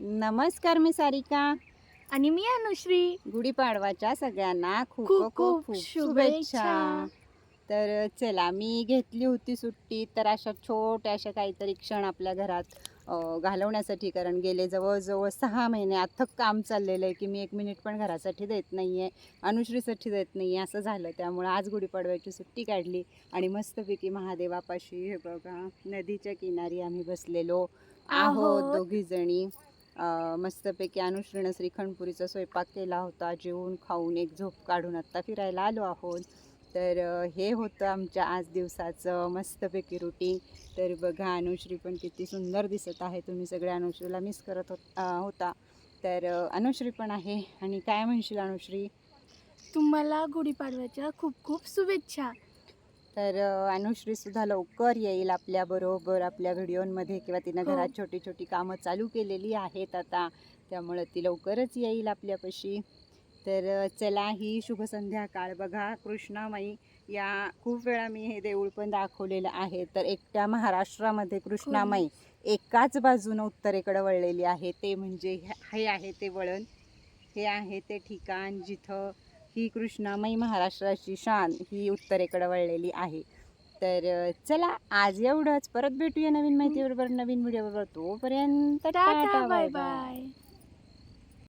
नमस्कार मी सारिका. आणि मी अनुश्री. गुढीपाडवाच्या सगळ्यांना खूप खूप खूप शुभेच्छा. तर चला मी घेतली होती सुट्टी तर अशा छोट्याशा काहीतरी क्षण आपल्या घरात घालवण्यासाठी कारण गेले जवळजवळ सहा महिने अथक काम चाललेलं आहे की मी एक मिनिट पण घरासाठी देत नाही आहे अनुश्रीसाठी देत नाही आहे असं झालं. त्यामुळं आज गुढीपाडव्याची सुट्टी काढली आणि मस्तपैकी महादेवापाशी हे बघा नदीच्या किनारी आम्ही बसलेलो आहोत. दोघीजणी. मस्तपैकी अनुश्रीनं श्रीखंडपुरीचा स्वयंपाक केला होता जेवून खाऊन एक झोप काढून आत्ता फिरायला आलो आहोत. तर हे होतं आमच्या आज दिवसाचं मस्तपैकी रुटीन तर बघा अनुश्री पण किती सुंदर दिसत आहे. तुम्ही सगळे अनुश्रीला मिस करत होत होता. तर अनुश्री पण आहे. आणि काय म्हणशील अनुश्री? तुम्हाला गुढीपाडव्याच्या खूप खूप शुभेच्छा. तर अनुश्रीसुद्धा लवकर येईल आपल्याबरोबर आपल्या व्हिडिओमध्ये किंवा तिनं हो. घरात छोटी छोटी कामं चालू केलेली आहेत आता. त्यामुळं ती लवकरच येईल आपल्यापाशी. तर चला ही शुभ संध्याकाळ बघा कृष्णामाई या खूप वेळा मी हे देऊळ पण दाखवलेलं आहे. तर एकट्या महाराष्ट्रामध्ये कृष्णामाई एकाच बाजूनं उत्तरेकडं वळलेली आहे. ते म्हणजे हे आहे ते वळण. हे आहे ते ठिकाण जिथं ही कृष्णामाई महाराष्ट्राची शान ही उत्तरेकडे वळलेली आहे. तर चला आज एवढंच. परत भेटूया नवीन माहितीबरोबर नवीन व्हिडिओबरोबर. तोपर्यंत टाटा बाय बाय